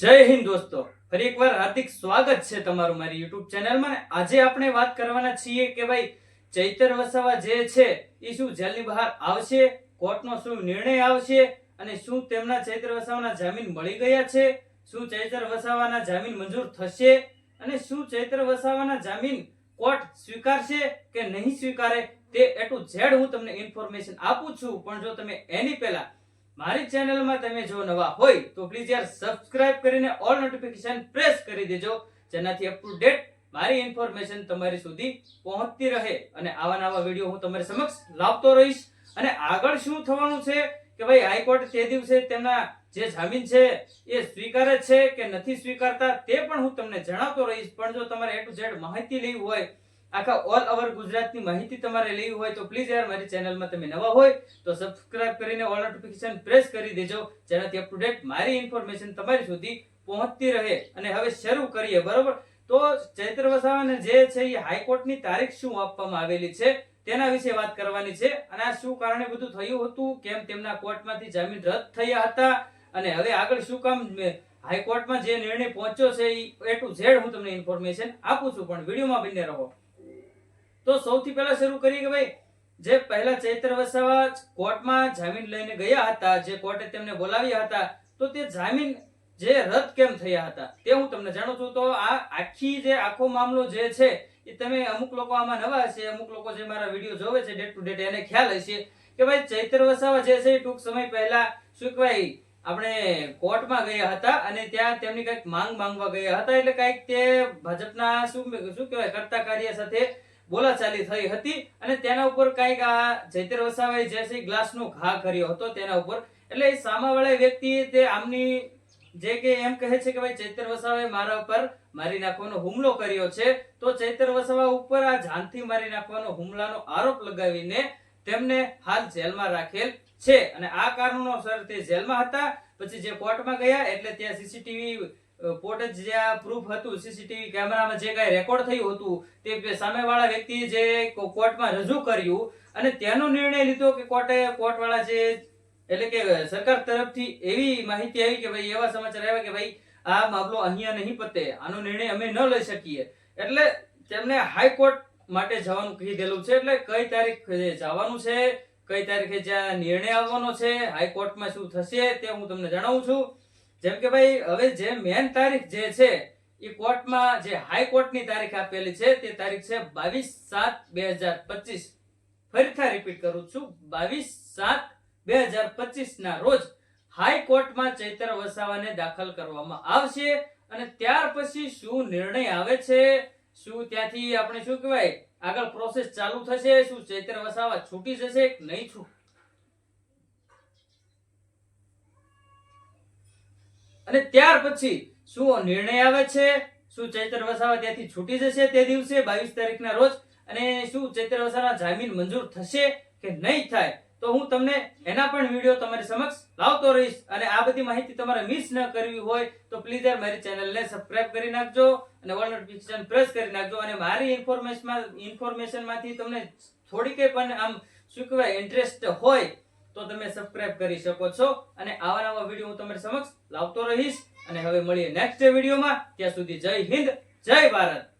જય હિન્દ દોસ્તો. ફરી એકવાર હાર્દિક સ્વાગત છે તમારું મારી યુટ્યુબ ચેનલમાં આજે આપણે વાત કરવાના છીએ કે ભાઈ ચૈતર વસાવા જે છે એ શું જેલની બહાર આવશે, કોર્ટનો શું નિર્ણય આવશે અને શું તેમના ચૈતર વસાવાના જામીન મળી ગયા છે, શું ચૈતર વસાવાના જામીન મંજૂર થશે અને શું ચૈતર વસાવાના જામીન કોર્ટ સ્વીકારશે કે નહીં સ્વીકારે તે એ ઝેડ હું તમને ઇન્ફોર્મેશન આપું છું. પણ જો તમે એની પહેલા મારી ચેનલમાં તમે જો નવા હોય તો પ્લીઝ યાર સબસ્ક્રાઇબ કરીને ઓલ નોટિફિકેશન પ્રેસ કરી દેજો, જેનાથી અપ ટુ ડેટ મારી ઇન્ફોર્મેશન તમારી સુધી પહોંચતી રહે અને આવા નવા વીડિયો હું તમારી સમક્ષ લાવતો રહીશ. અને આગળ શું થવાનું છે કે ભાઈ હાઈકોર્ટ તે દિવસે તેમના જે જામીન છે એ સ્વીકારે છે કે નથી સ્વીકારતા તે પણ હું તમને જણાવતો રહીશ. પણ જો તમારે એ ટુ ઝેડ માહિતી લેવી હોય આખા ઓલ ઓવર ગુજરાતની માહિતી તમારે લેવી હોય તો પ્લીઝ યાર મારી ચેનલમાં તમે નવા હોય તો સબસ્ક્રાઇબ કરીને ઓલ નોટિફિકેશન પ્રેસ કરી દેજો. જેનાથી અપ ટુ ડેટ મારી ઇન્ફોર્મેશન તમારી સુધી પહોંચતી રહે. અને હવે શરૂ કરીએ, બરોબર? તો ચૈત્ર વસાવાને જે છે એ હાઈકોર્ટની તારીખ શું આપવામાં આવેલી છે તેના વિશે વાત કરવાની છે. અને આ શું કારણે બધું થયું હતું? કેમ તેમના કોર્ટમાંથી જામીન રદ થયા હતા? અને હવે આગળ શું કામ હાઈકોર્ટમાં જે નિર્ણય પહોંચ્યો છે એ ટુ ઝેડ હું તમને ઇન્ફોર્મેશન આપું છું. પણ વિડીયોમાં બને રહો. તો સૌથી પહેલા શરૂ કરીએ કે ભાઈ, જે પહેલા ચૈત્ર વસાવા કોર્ટમાં જામીન લઈને ગયા હતા, જે કોર્ટે તેમને બોલાવ્યા હતા, તો તે જામીન જે રદ કેમ થયા હતા તે હું તમને જાણું છું. તો આ આખી જે આખો મામલો જે છે, એ તમે અમુક લોકો આમાં નવા હશે, અમુક લોકો જે મારા વીડિયો જોવે છે ડેટ ટુ ડેટ, એને ખ્યાલ હશે કે ભાઈ ચૈત્ર વસાવા જે છે એ ટૂંક સમય પહેલા શું કહેવાય આપણે કોર્ટમાં ગયા હતા અને ત્યાં તેમની કંઈક માંગ માંગવા ગયા હતા. એટલે કંઈક તે ભાજપના શું શું કહેવાય, કરતા કાર્ય સાથે બોલાચાલી થઈ હતી અને તેના ઉપર કંઈક આ વસાવાએ જે છે ગ્લાસનો ઘા કર્યો હતો તેના ઉપર. એટલે સામાવાળા વ્યક્તિ તે આમની જે કે એમ કહે છે કે ભાઈ ચૈત્ર વસાવાએ મારા ઉપર મારી નાખવાનો હુમલો કર્યો છે, તો ચૈત્ર વસાવા ઉપર આ જાનથી મારી નાખવાનો હુમલાનો આરોપ લગાવીને તેમને હાલ જેલમાં રાખેલ છે. અને આ કારણોસર તે જેલમાં હતા. પછી જે કોર્ટમાં ગયા, એટલે ત્યાં સીસીટીવી ફોટેજ આ પ્રૂફ હતું, સીસીટીવી કેમેરામાં જે કાંઈ રેકોર્ડ થયું હતું, તે સામેવાળા વ્યક્તિએ જે કોર્ટમાં રજૂ કર્યું અને તેનો નિર્ણય લીધો કે કોર્ટે, કોર્ટવાળા જે, એટલે કે સરકાર તરફથી એવી માહિતી આવી કે ભાઈ, એવા સમાચાર આવ્યા કે ભાઈ, આ મામલો અહીંયા નહીં પતે, આનો નિર્ણય અમે ન લઈ શકીએ. એટલે તેમને હાઈકોર્ટ માટે જવાનું કહી દેલું છે, એટલે કઈ તારીખ જવાનું છે, કઈ તારીખે જ્યાં નિર્ણય આવવાનો છે હાઈકોર્ટમાં શું થશે તે હું તમને જણાવું છું. જેમ કે ભાઈ, હવે જે મેન તારીખ જે છે, એ કોર્ટમાં જે હાઈકોર્ટની તારીખ આપેલી છે, તે તારીખ છે બાવીસ સાત બે હજાર પચીસ. ફરીથી રિપીટ કરું છું, બાવીસ સાત બે હજાર પચીસ ના રોજ હાઈકોર્ટમાં ચૈતર વસાવાને દાખલ કરવામાં આવશે અને ત્યાર પછી શું નિર્ણય આવે છે, શું ત્યાંથી આપણે શું કહેવાય, આગળ પ્રોસેસ ચાલુ થશે, શું ચૈતર વસાવા છૂટી જશે કે નહીં છૂટ અને ત્યાર પછી શું નિર્ણય આવે છે? શું ચૈતર વસાવા ત્યાંથી છૂટી જશે તે દિવસે બાવીસ તારીખના રોજ? અને શું ચૈતર વસાવાના જામીન મંજૂર થશે કે નહીં થાય? તો હું તમને એના પણ વીડિયો તમારી સમક્ષ લાવતો રહીશ અને આ બધી માહિતી તમારે મિસ ન કરવી હોય તો પ્લીઝ યાર મારી ચેનલને સબસ્ક્રાઇબ કરી નાખજો અને ઓલ નોટિફિકેશન પ્રેસ કરી નાખજો અને મારી ઇન્ફોર્મેશનમાં ઇન્ફોર્મેશનમાંથી તમને થોડી કંઈ પણ આમ શું કહેવાય ઇન્ટરેસ્ટ હોય તો તમે સબસ્ક્રાઇબ કરી શકો છો. અને આવા નવા વીડિયો હું તમારી સમક્ષ લાવતો રહીશ. અને હવે મળીએ નેક્સ્ટ વિડીયોમાં ત્યાં સુધી જય હિન્દ, જય ભારત.